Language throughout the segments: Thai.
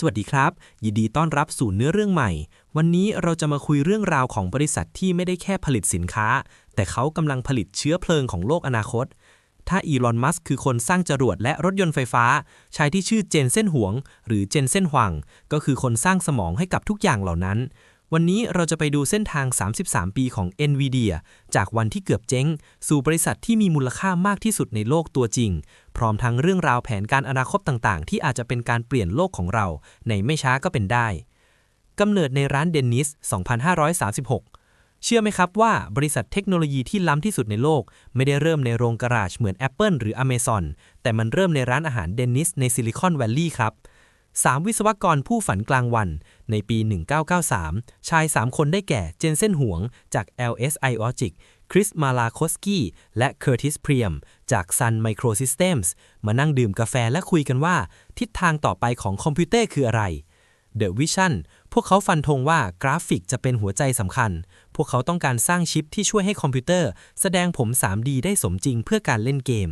สวัสดีครับ ยินดีต้อนรับสู่เนื้อเรื่องใหม่ วันนี้เราจะมาคุยเรื่องราวของบริษัทที่ไม่ได้แค่ผลิตสินค้า แต่เขากำลังผลิตเชื้อเพลิงของโลกอนาคต ถ้าอีลอน มัสก์คือคนสร้างจรวดและรถยนต์ไฟฟ้า ชายที่ชื่อเจนเซ่นหวง หรือเจนเซ่นหวัง ก็คือคนสร้างสมองให้กับทุกอย่างเหล่านั้น วันนี้เราจะไปดูเส้นทาง 33 ปีของ NVIDIA จากวันที่เกือบเจ๊ง สู่บริษัทที่มีมูลค่ามากที่สุดในโลกตัวจริง พร้อมทั้งเรื่องราวแผนการอนาคตต่างๆ ที่อาจจะเป็นการเปลี่ยนโลกของเรา ในไม่ช้าก็เป็นได้ กำเนิดในร้านเดนนิส 2536 เชื่อไหมครับว่าบริษัทเทคโนโลยีที่ล้ำที่สุดในโลก ไม่ได้เริ่มในโรงกราษเหมือน Apple หรือ Amazon แต่มันเริ่มในร้านอาหารเดนนิสในซิลิคอนแวลลีย์ครับ สามวิศวกรผู้ฝันกลางวัน ในปี 1993 ชาย 3 คนได้แก่ เจนเซนหวง จาก LSI Logic คริสมาลาโคสกี้ และเคอร์ติสเพียม จาก Sun Microsystems มานั่งดื่มกาแฟและคุยกันว่า ทิศทางต่อไปของคอมพิวเตอร์คืออะไร The Vision พวกเขาฟันธงว่ากราฟิกจะเป็นหัวใจสำคัญ พวกเขาต้องการสร้างชิปที่ช่วยให้คอมพิวเตอร์ แสดงผม 3D ได้สมจริงเพื่อการเล่นเกม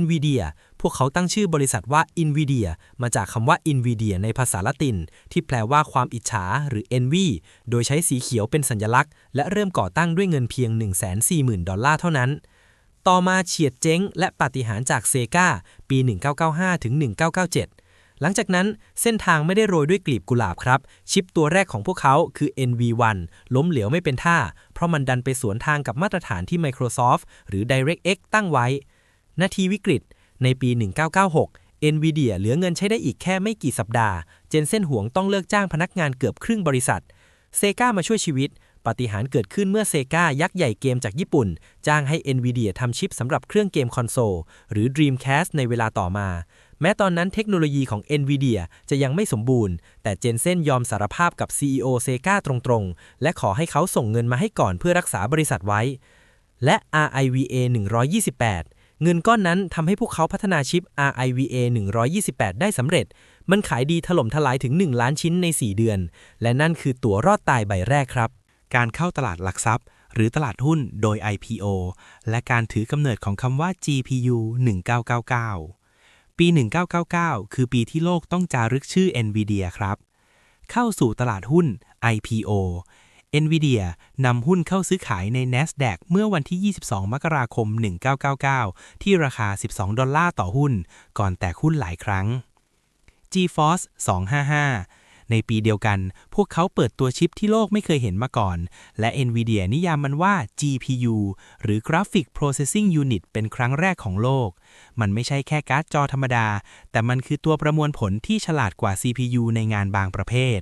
NVIDIA พวกเขาตั้งชื่อบริษัทว่า NVIDIA มาจากคำว่า NVIDIA ในภาษาละติน ที่แปลว่าความอิจฉาหรือ envy โดยใช้สีเขียวเป็นสัญลักษณ์ และเริ่มก่อตั้งด้วยเงินเพียง 140,000 ดอลลาร์เท่านั้น ต่อมาเฉียดเจ๊งและปาฏิหาริย์จากเซกาปี 1995ถึง1997หลังจากนั้นเส้นทางไม่ได้โรยด้วยกลีบกุหลาบครับ ชิปตัวแรกของพวกเขาคือ NV1 ล้มเหลวไม่เป็นท่า เพราะมันดันไปสวนทางกับมาตรฐานที่ Microsoft หรือ DirectX ตั้งไว้ นาทีวิกฤต ในปี 1996 NVIDIA เหลือเงินใช้ได้อีกแค่ไม่กี่สัปดาห์ เจนเซนหวงต้องเลิกจ้างพนักงานเกือบครึ่งบริษัท เซกามาช่วยชีวิต ปฏิหารเกิดขึ้นเมื่อเซกายักษ์ใหญ่เกมจากญี่ปุ่น จ้างให้ NVIDIA ทำชิปสำหรับเครื่องเกมคอนโซล หรือ Dreamcast ในเวลาต่อมา แม้ตอนนั้นเทคโนโลยีของ NVIDIA จะยังไม่สมบูรณ์ แต่เจนเซนยอมสารภาพกับ CEO เซกาตรงๆ และขอให้เขาส่งเงินมาให้ก่อนเพื่อรักษาบริษัทไว้ และ RIVA 128 เงินก้อนนั้นทำให้พวกเขาพัฒนาชิป RIVA 128 ได้สำเร็จ มันขายดีถล่มทลายถึง 1 ล้านชิ้นใน 4 เดือน และนั่นคือตั๋วรอดตายใบแรกครับ การเข้าตลาดหลักทรัพย์ หรือตลาดหุ้นโดย IPO และการถือกำเนิดของคำว่า GPU 1999 ปี 1999 คือปีที่โลกต้องจารึกชื่อ NVIDIA ครับ เข้าสู่ตลาดหุ้น IPO NVIDIA นำหุ้นเข้าซื้อขายใน NASDAQ เมื่อวันที่ 22 มกราคม 1999 ที่ราคา 12 ดอลลาร์ต่อหุ้น ก่อนแตกหุ้นหลายครั้ง GeForce 255 ในปีเดียวกัน พวกเขาเปิดตัวชิปที่โลกไม่เคยเห็นมาก่อน และ NVIDIA นิยามมันว่า GPU หรือ Graphic Processing Unit เป็นครั้งแรกของโลก มันไม่ใช่แค่การ์ดจอธรรมดา แต่มันคือตัวประมวลผลที่ฉลาดกว่า CPU ในงานบางประเภท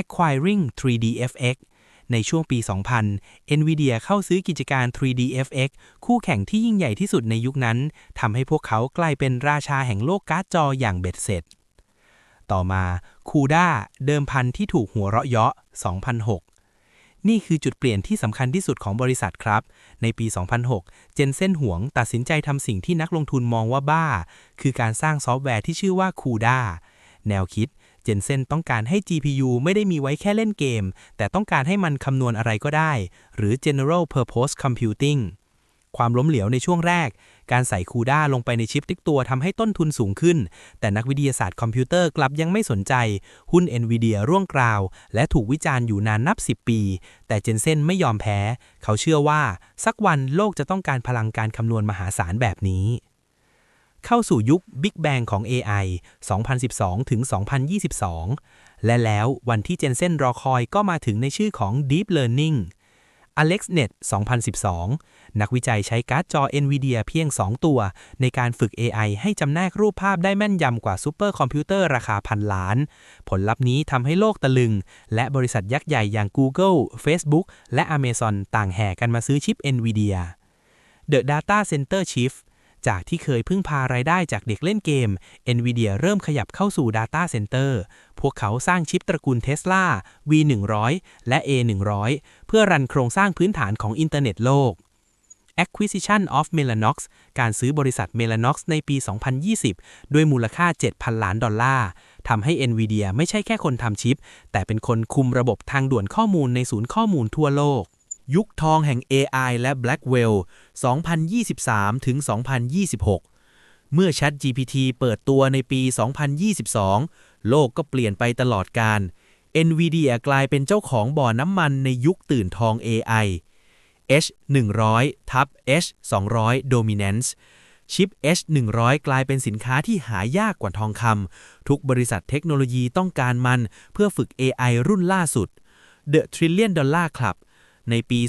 Acquiring 3DFX ในช่วงปี 2000 NVIDIA เข้าซื้อกิจการ 3DFX คู่แข่งที่ยิ่งใหญ่ที่สุดในยุคนั้น ทำให้พวกเขากลายเป็นราชาแห่งโลกการ์ดจออย่างเบ็ดเสร็จ ต่อมาคูด้าเดิมพันที่ถูกหัวเราะเยาะ 2006นี่คือจุดเปลี่ยนที่สำคัญที่สุดของบริษัทครับ ในปี 2006 เจนเซ่นหวงตัดสินใจทำสิ่งที่นักลงทุนมองว่าบ้า คือการสร้างซอฟต์แวร์ที่ชื่อว่าคูด้าแนวคิด เจนเซนต้องการให้ GPU ไม่ได้มีไว้แค่เล่นเกม แต่ต้องการให้มันคำนวณอะไรก็ได้ หรือ General Purpose Computing ความล้มเหลวในช่วงแรก การใส่คูด้าลงไปในชิปติกตัวทำให้ต้นทุนสูงขึ้น แต่นักวิทยาศาสตร์คอมพิวเตอร์กลับยังไม่สนใจ หุ้น NVIDIA ร่วงกราว และถูกวิจารณ์อยู่นานนับ 10 ปี แต่เจนเซนไม่ยอมแพ้ เขาเชื่อว่า สักวันโลกจะต้องการพลังการคำนวณมหาศาลแบบนี้ เข้าสู่ยุค Big Bang ของ AI 2012 ถึง 2022 และแล้ววันที่เจนเซนรอคอยก็มาถึงในชื่อของ Deep Learning AlexNet 2012 นักวิจัยใช้การ์ดจอ NVIDIA เพียง 2 ตัว ในการฝึก AI ให้จำแนกรูปภาพได้แม่นยำกว่าซูเปอร์คอมพิวเตอร์ราคาพันล้าน ผลลัพธ์นี้ทำให้โลกตะลึง และบริษัทยักษ์ใหญ่อย่าง Google Facebook และ Amazon ต่างแห่กันมาซื้อชิป NVIDIA The Data Center Chief จากที่เคยพึ่งพารายได้จากเด็กเล่นเกม NVIDIA เริ่มขยับเข้าสู่ Data Center พวกเขาสร้างชิปตระกูล Tesla V100 และ A100 เพื่อรันโครงสร้างพื้นฐานของอินเทอร์เน็ตโลก Acquisition of Mellanox การซื้อบริษัท Mellanox ในปี 2020 ด้วยมูลค่า 7,000 ล้านดอลลาร์ ทำให้ NVIDIA ไม่ใช่แค่คนทำชิป แต่เป็นคนคุมระบบทางด่วนข้อมูลในศูนย์ข้อมูลทั่วโลก ยุคทองแห่ง AI และ Blackwell 2023 ถึง 2026 เมื่อ ChatGPT เปิดตัวในปี 2022 โลกก็เปลี่ยนไปตลอดการ NVIDIA กลายเป็นเจ้าของบ่อน้ำมันในยุคตื่นทอง AI H 100 ทับ H 200 Dominance ชิป H 100 กลายเป็นสินค้าที่หายากกว่าทองคำ ทุกบริษัทเทคโนโลยีต้องการมันเพื่อฝึก AI รุ่นล่าสุด The Trillion Dollar Club ในปี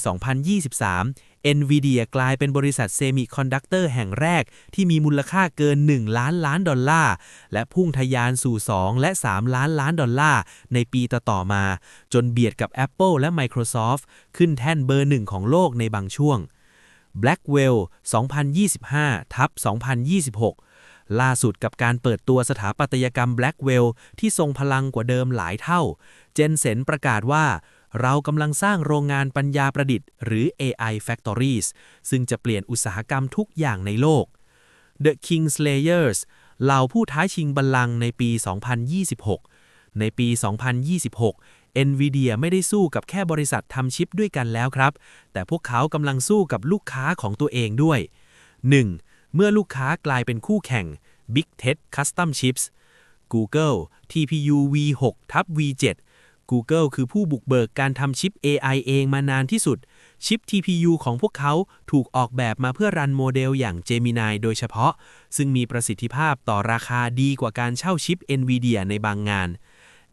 2023 NVIDIA กลายเป็นบริษัทเซมิคอนดักเตอร์แห่งแรก ที่มีมูลค่าเกิน 1 ล้านล้านดอลลาร์ และพุ่งทะยานสู่ 2 และ 3 ล้านล้านดอลลาร์ ในปีต่อๆมา จนเบียดกับ Apple และ Microsoft ขึ้นแท่นเบอร์หนึ่งของโลกในบางช่วง Blackwell 2025ทับ2026ล่าสุดกับการเปิดตัวสถาปัตยกรรม Blackwell ที่ทรงพลังกว่าเดิมหลายเท่า เจนเซนประกาศว่า เรากำลังสร้างโรงงานปัญญาประดิษฐ์ หรือ AI Factories ซึ่งจะเปลี่ยนอุตสาหกรรมทุกอย่างในโลก The Kingslayers เหล่าผู้ท้าชิงบัลลังก์ในปี 2026 ในปี 2026 NVIDIA ไม่ได้สู้กับแค่บริษัททำชิปด้วยกันแล้วครับ แต่พวกเขากำลังสู้กับลูกค้าของตัวเองด้วย 1. เมื่อลูกค้ากลายเป็นคู่แข่ง Big Tech Custom Chips Google TPU V6 ทับ V7 Google คือผู้บุกเบิกการทำชิป AI เองมานานที่สุด ชิป TPU ของพวกเขาถูกออกแบบมาเพื่อรันโมเดลอย่าง Gemini โดยเฉพาะ ซึ่งมีประสิทธิภาพต่อราคาดีกว่าการเช่าชิป NVIDIA ในบางงาน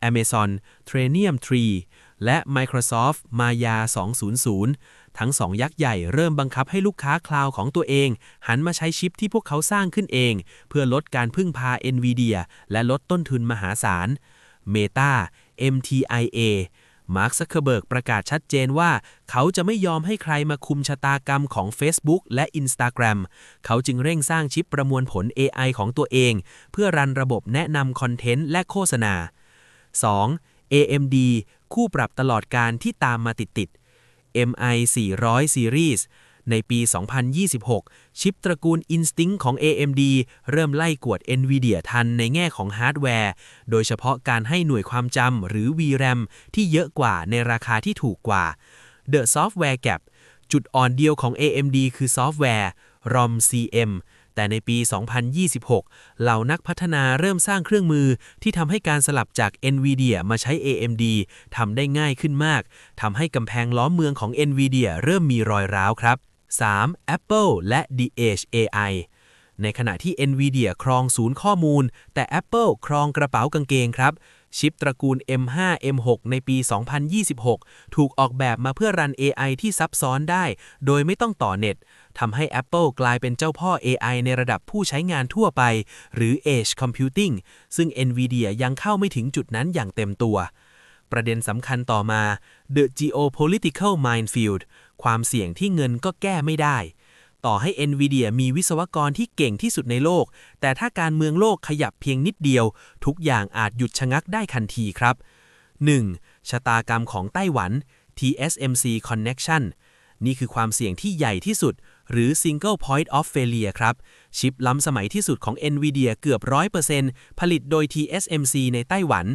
Amazon Trainium 3 และ Microsoft Maya 200 ทั้งสองยักษ์ใหญ่เริ่มบังคับให้ลูกค้าคลาวด์ของตัวเอง หันมาใช้ชิปที่พวกเขาสร้างขึ้นเอง เพื่อลดการพึ่งพา NVIDIA และลดต้นทุนมหาศาล Meta MTIA มาร์คซักเคเบิร์กประกาศชัดเจนว่า เขาจะไม่ยอมให้ใครมาคุมชะตากรรมของ Facebook และ Instagram เขาจึงเร่งสร้างชิปประมวลผล AI ของตัวเอง เพื่อรันระบบแนะนำคอนเทนต์และโฆษณา 2. AMD คู่ปรับตลอดการที่ตามมาติดๆ MI 400 Series ในปี 2026 ชิปตระกูล Instinct ของ AMD เริ่มไล่กวด NVIDIA ทันในแง่ของฮาร์ดแวร์ โดยเฉพาะการให้หน่วยความจำหรือ VRAM ที่เยอะกว่าในราคาที่ถูกกว่า The Software Gap จุดอ่อนเดียวของ AMD คือซอฟต์แวร์ ROM CM แต่ในปี 2026 เหล่านักพัฒนาเริ่มสร้างเครื่องมือที่ทำให้การสลับจาก NVIDIA มาใช้ AMD ทำได้ง่ายขึ้นมาก ทำให้กำแพงล้อมเมืองของ NVIDIA เริ่มมีรอยร้าวครับ 3. Apple และ The Edge AI ในขณะที่ NVIDIA ครองศูนย์ข้อมูล แต่ Apple ครองกระเป๋ากางเกงครับ ชิปตระกูล M5 M6 ในปี 2026 ถูกออกแบบมาเพื่อรัน AI ที่ซับซ้อนได้ โดยไม่ต้องต่อเน็ตทำให้ Apple กลายเป็นเจ้าพ่อ AI ในระดับผู้ใช้งานทั่วไป หรือ Edge Computing ซึ่ง NVIDIA ยังเข้าไม่ถึงจุดนั้นอย่างเต็มตัว ประเด็นสำคัญต่อมา The Geopolitical Minefield ความเสี่ยงที่เงินก็แก้ไม่ได้ ต่อให้ NVIDIA มีวิศวกรที่เก่งที่สุดในโลก แต่ถ้าการเมืองโลกขยับเพียงนิดเดียว ทุกอย่างอาจหยุดชะงักได้ทันทีครับ 1. ชะตากรรมของไต้หวัน TSMC Connection นี่คือความเสี่ยงที่ใหญ่ที่สุด หรือ Single Point of Failure ครับ ชิปล้ำสมัยที่สุดของ NVIDIA เกือบ 100%ผลิตโดย TSMC ในไต้หวัน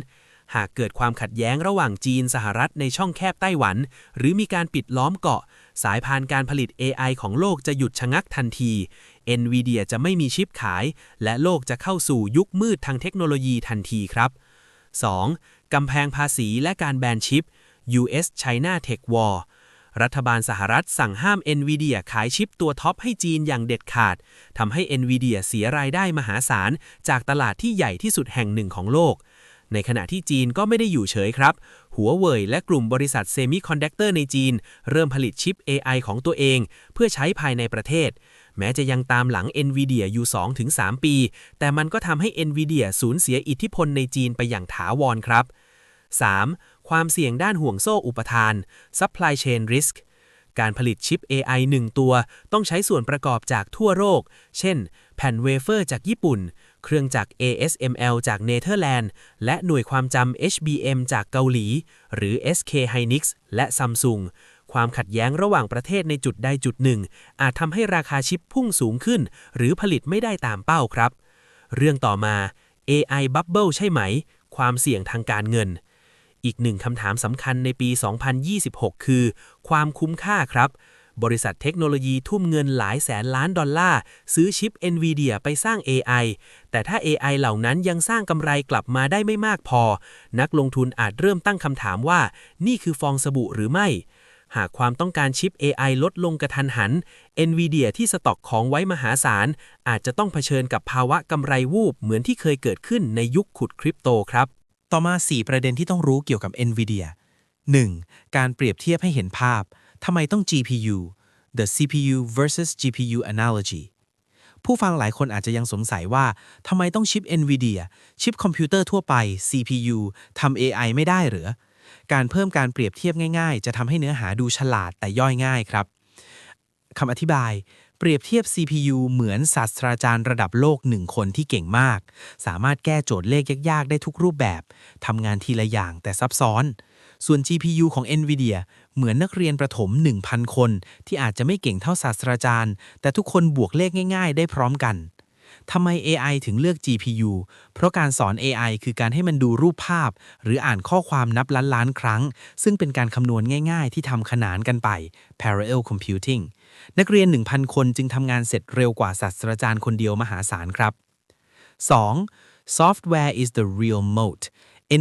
หากเกิดความขัดแย้งระหว่างจีนสหรัฐในช่องแคบไต้หวัน หรือมีการปิดล้อมเกาะ สายพานการผลิต AI ของโลกจะหยุดชะงักทันที NVIDIA จะไม่มีชิปขาย และโลกจะเข้าสู่ยุคมืดทางเทคโนโลยีทันทีครับ 2. กำแพงภาษีและการแบนชิป US China Tech War รัฐบาลสหรัฐสั่งห้าม NVIDIA ขายชิปตัวท็อปให้จีนอย่างเด็ดขาด ทำให้ NVIDIA เสียรายได้มหาศาล จากตลาดที่ใหญ่ที่สุดแห่งหนึ่งของโลก ในขณะที่จีนก็ไม่ได้อยู่เฉยครับ หัวเว่ยและกลุ่มบริษัทเซมิคอนดักเตอร์ในจีน เริ่มผลิตชิป AI ของตัวเอง เพื่อใช้ภายในประเทศ แม้จะยังตามหลัง NVIDIA อยู่ 2-3 ปี แต่มันก็ทำให้ NVIDIA สูญเสียอิทธิพลในจีนไปอย่างถาวรครับ 3. ความเสี่ยงด้านห่วงโซ่อุปทาน supply chain risk การผลิตชิป AI 1 ตัว ต้องใช้ส่วนประกอบจากทั่วโลก เช่น แผ่นเวเฟอร์จากญี่ปุ่น เครื่องจักร ASML จากเนเธอร์แลนด์ และหน่วยความจำ HBM จากเกาหลี หรือ SK Hynix และ Samsung ความขัดแย้งระหว่างประเทศในจุดใดจุดหนึ่ง อาจทำให้ราคาชิปพุ่งสูงขึ้น หรือผลิตไม่ได้ตามเป้าครับ เรื่องต่อมา AI Bubble ใช่ไหม ความเสี่ยงทางการเงิน อีกหนึ่งคำถามสำคัญในปี 2026 คือ ความคุ้มค่าครับ บริษัทเทคโนโลยีทุ่มเงินหลายแสนล้านดอลลาร์ ซื้อชิป NVIDIA ไปสร้าง AI แต่ถ้า AI เหล่านั้นยังสร้างกำไรกลับมาได้ไม่มากพอ นักลงทุนอาจเริ่มตั้งคำถามว่า นี่คือฟองสบู่หรือไม่ หากความต้องการชิป AI ลดลงกระทันหัน NVIDIA ที่สต็อกของไว้มหาศาล อาจจะต้องเผชิญกับภาวะกำไรวูบเหมือนที่เคยเกิดขึ้นในยุคขุดคริปโตครับ ต่อมา 4 ประเด็นที่ต้องรู้เกี่ยวกับ NVIDIA 1. การเปรียบเทียบให้เห็นภาพ ทำไมต้อง GPU the CPU versus GPU analogy ผู้ฟังหลายคนอาจจะยังสงสัยว่าทำไมต้องชิป NVIDIA ชิปคอมพิวเตอร์ทั่วไป CPU ทำ AI ไม่ได้หรือ การเพิ่มการเปรียบเทียบง่ายๆ จะทำให้เนื้อหาดูฉลาดแต่ย่อยง่ายครับคำอธิบาย เปรียบเทียบ CPU เหมือนศาสตราจารย์ระดับโลกหนึ่งคนที่เก่งมาก สามารถแก้โจทย์เลขยากๆ ได้ทุกรูปแบบทำงานทีละอย่างแต่ซับซ้อน ส่วน GPU ของ NVIDIA เหมือนนักเรียนประถม 1,000 คน ที่อาจจะไม่เก่งเท่าศาสตราจารย์ แต่ทุกคนบวกเลขง่าย ๆ ได้พร้อมกันทำไม AI ถึงเลือก GPU เพราะการสอน AI คือการให้มันดูรูปภาพ หรืออ่านข้อความนับล้านล้านครั้ง ซึ่งเป็นการคำนวณง่ายๆ ที่ทำขนานกันไป parallel computing นักเรียน 1,000 คนจึงทำงานเสร็จเร็วกว่าศาสตราจารย์คนเดียวมหาศาลครับ 2. Software is the real moat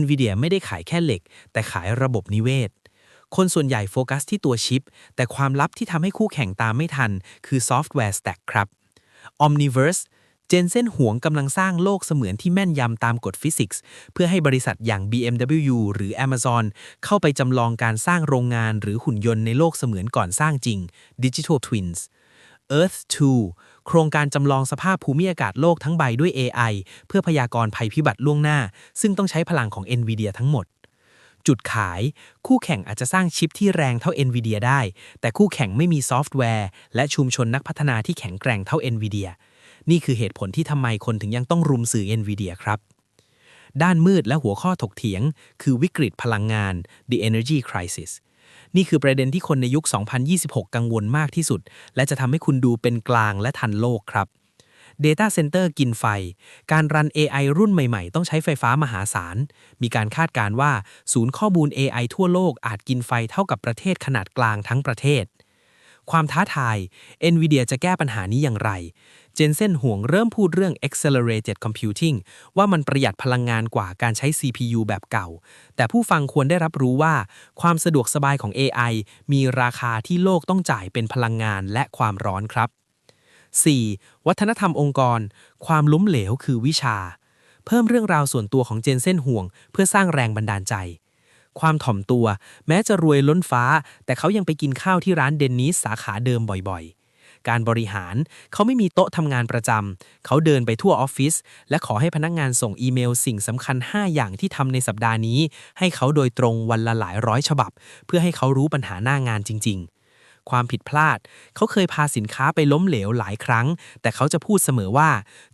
NVIDIA ไม่ได้ขายแค่เหล็ก แต่ขายระบบนิเวศ คนส่วนใหญ่โฟกัสที่ตัวชิป แต่ความลับที่ทำให้คู่แข่งตามไม่ทัน คือซอฟต์แวร์ Stack ครับ Omniverse เจนเซนหวงกำลังสร้างโลกเสมือนที่แม่นยำตามกฎฟิสิกส์ เพื่อให้บริษัทอย่าง BMW หรือ Amazon เข้าไปจำลองการสร้างโรงงานหรือหุ่นยนต์ในโลกเสมือนก่อนสร้างจริง Digital Twins Earth 2 โครงการจำลองสภาพภูมิอากาศโลกทั้งใบด้วย AI เพื่อพยากรณ์ภัยพิบัติล่วงหน้า ซึ่งต้องใช้พลังของ NVIDIA ทั้งหมด จุดขาย คู่แข่งอาจจะสร้างชิปที่แรงเท่า NVIDIA ได้ แต่คู่แข่งไม่มีซอฟต์แวร์ และชุมชนนักพัฒนาที่แข็งแกร่งเท่า NVIDIA นี่คือเหตุผลที่ทำไมคนถึงยังต้องรุมสื่อ NVIDIA ครับด้านมืดและหัวข้อถกเถียง คือวิกฤตพลังงาน the energy crisis นี่คือประเด็นที่คนในยุค 2026 กังวลมากที่สุด และจะทำให้คุณดูเป็นกลางและทันโลกครับ Data Center กินไฟ การรัน AI รุ่นใหม่ๆ ต้องใช้ไฟฟ้ามหาศาล มีการคาดการณ์ว่า ศูนย์ข้อมูล AI ทั่วโลกอาจกินไฟเท่ากับประเทศขนาดกลางทั้งประเทศ ความท้าทาย NVIDIA จะแก้ปัญหานี้อย่างไร เจนเซนห่วงเริ่มพูดเรื่อง accelerated computing ว่ามันประหยัดพลังงานกว่าการใช้ CPU แบบเก่า แต่ผู้ฟังควรได้รับรู้ว่า ความสะดวกสบายของ AI มีราคาที่โลกต้องจ่ายเป็นพลังงานและความร้อนครับ 4. วัฒนธรรมองค์กร ความล้มเหลวคือวิชา เพิ่มเรื่องราวส่วนตัวของเจนเซนห่วง เพื่อสร้างแรงบันดาลใจ ความถ่อมตัว แม้จะรวยล้นฟ้า แต่เขายังไปกินข้าวที่ร้านเดนนิสสาขาเดิมบ่อยๆ การบริหารเขาไม่มีโต๊ะทำงานประจำ เขาเดินไปทั่วออฟฟิศและขอให้พนักงานส่งอีเมลสิ่งสำคัญ 5 อย่างที่ทำในสัปดาห์นี้ ให้เขาโดยตรงวันละหลายร้อยฉบับ เพื่อให้เขารู้ปัญหาหน้างานจริง ๆความผิดพลาด เขาเคยพาสินค้าไปล้มเหลวหลายครั้ง แต่เขาจะพูดเสมอว่า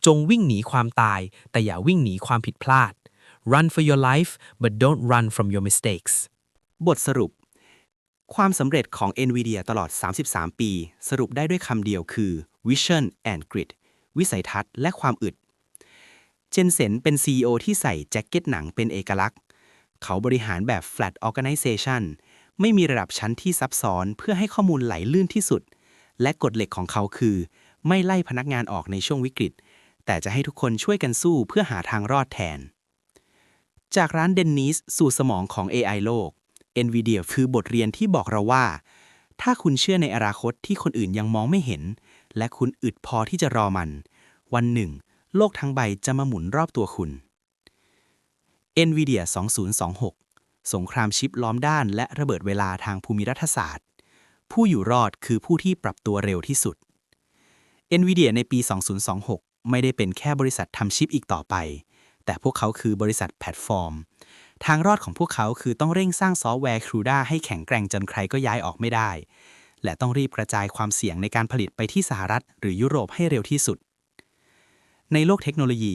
จงวิ่งหนีความตาย แต่อย่าวิ่งหนีความผิดพลาด run for your life but don't run from your mistakes บทสรุป ความสำเร็จของ NVIDIA ตลอด 33 ปี สรุปได้ด้วยคำเดียวคือ Vision and Grit วิสัยทัศน์และความอึด เจนเซนเป็น CEO ที่ใส่แจ็คเก็ตหนังเป็นเอกลักษณ์ เขาบริหารแบบ flat organization ไม่มีระดับชั้นที่ซับซ้อนเพื่อให้ข้อมูลไหลลื่นที่สุด และกฎเหล็กของเขาคือ ไม่ไล่พนักงานออกในช่วงวิกฤต แต่จะให้ทุกคนช่วยกันสู้เพื่อหาทางรอดแทน จากร้านเดนนิสสู่สมองของ AI โลก NVIDIA คือบทเรียนที่บอกเราว่า ถ้าคุณเชื่อในอนาคตที่คนอื่นยังมองไม่เห็น และคุณอึดพอที่จะรอมัน วันหนึ่ง โลกทั้งใบจะมาหมุนรอบตัวคุณ NVIDIA 2026 สงครามชิปล้อมด้านและระเบิดเวลาทางภูมิรัฐศาสตร์ ผู้อยู่รอดคือผู้ที่ปรับตัวเร็วที่สุด NVIDIA ในปี 2026 ไม่ได้เป็นแค่บริษัททำชิปอีกต่อไป แต่พวกเขาคือบริษัทแพลตฟอร์ม ทางรอดของพวกเขาคือต้องเร่งสร้างซอฟต์แวร์ CUDA ให้แข็งแกร่งจนใครก็ย้ายออกไม่ได้ และต้องรีบกระจายความเสี่ยงในการผลิตไปที่สหรัฐ หรือยุโรปให้เร็วที่สุด ในโลกเทคโนโลยี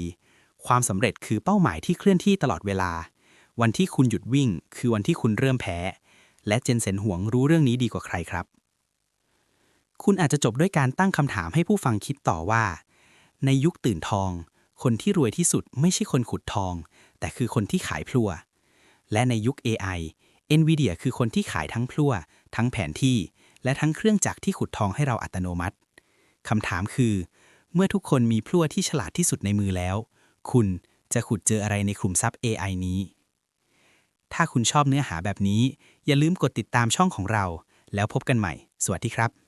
ความสำเร็จคือเป้าหมายที่เคลื่อนที่ตลอดเวลา วันที่คุณหยุดวิ่ง คือวันที่คุณเริ่มแพ้ และเจนเซนหวงรู้เรื่องนี้ดีกว่าใครครับ คุณอาจจะจบด้วยการตั้งคำถามให้ผู้ฟังคิดต่อว่า ในยุคตื่นทอง คนที่รวยที่สุดไม่ใช่คนขุดทอง แต่คือคนที่ขายพลั่วและในยุค AI NVIDIA คือคนที่ขายทั้งพลั่วทั้งแผนที่ และทั้งเครื่องจักรที่ขุดทองให้เราอัตโนมัติคำถามคือ เมื่อทุกคนมีพลั่วที่ฉลาดที่สุดในมือแล้ว คุณจะขุดเจออะไรในขุมทรัพย์ AI นี้ ถ้าคุณชอบเนื้อหาแบบนี้ อย่าลืมกดติดตามช่องของเรา แล้วพบกันใหม่ สวัสดีครับ